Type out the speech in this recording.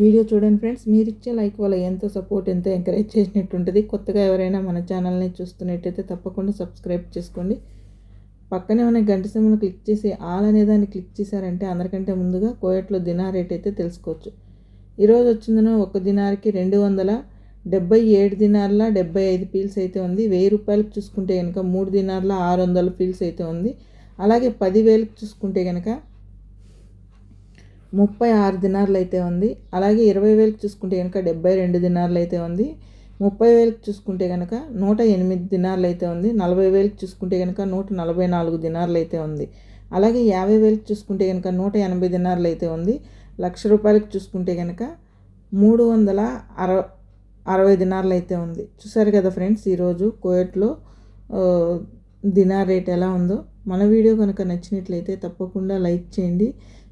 Video చూడండి friends మీరు ఇచ్చే లైక్ వల్ల ఎంతో సపోర్ట్ ఎంతో ఎంకరేజ్ చేసినట్టు ఉంటుంది కొత్తగా ఎవరైనా మన ఛానల్ని చూస్తున్నట్టయితే తప్పకుండా సబ్స్క్రైబ్ చేసుకోండి. పక్కనే ఉన్న గంట సమయంలో క్లిక్ చేసి ఆల్ అనే దాన్ని క్లిక్ చేశారంటే అందరికంటే ముందుగా కోయట్లో దినార్ రేట్ అయితే తెలుసుకోవచ్చు. ఈరోజు వచ్చిందను ఒక దినార్కి రెండు వందల డెబ్బై ఏడు దినార్ల డెబ్బై ఐదు పీల్స్ అయితే ఉంది. వెయ్యి రూపాయలకు చూసుకుంటే కనుక మూడు దినార్ల ఆరు వందల పీల్స్ అయితే ఉంది. అలాగే పదివేలకు చూసుకుంటే కనుక ముప్పై ఆరు దినార్లు అయితే ఉంది. అలాగే ఇరవై వేలకు చూసుకుంటే కనుక డెబ్బై రెండు దినార్లు అయితే ఉంది. ముప్పై వేలకు చూసుకుంటే కనుక నూట ఎనిమిది దినార్లు అయితే ఉంది. నలభై వేలకు చూసుకుంటే కనుక నూట నలభై నాలుగు దినార్లు అయితే ఉంది. అలాగే యాభై వేలకు చూసుకుంటే కనుక నూట ఎనభై దినార్లు అయితే ఉంది. లక్ష రూపాయలకు చూసుకుంటే కనుక మూడు వందల అరవై అరవై దినార్లు అయితే ఉంది. చూసారు కదా ఫ్రెండ్స్ ఈరోజు కోయట్లో దినార్ రేట్ ఎలా ఉందో. మన వీడియో కనుక నచ్చినట్లయితే తప్పకుండా లైక్ చేయండి.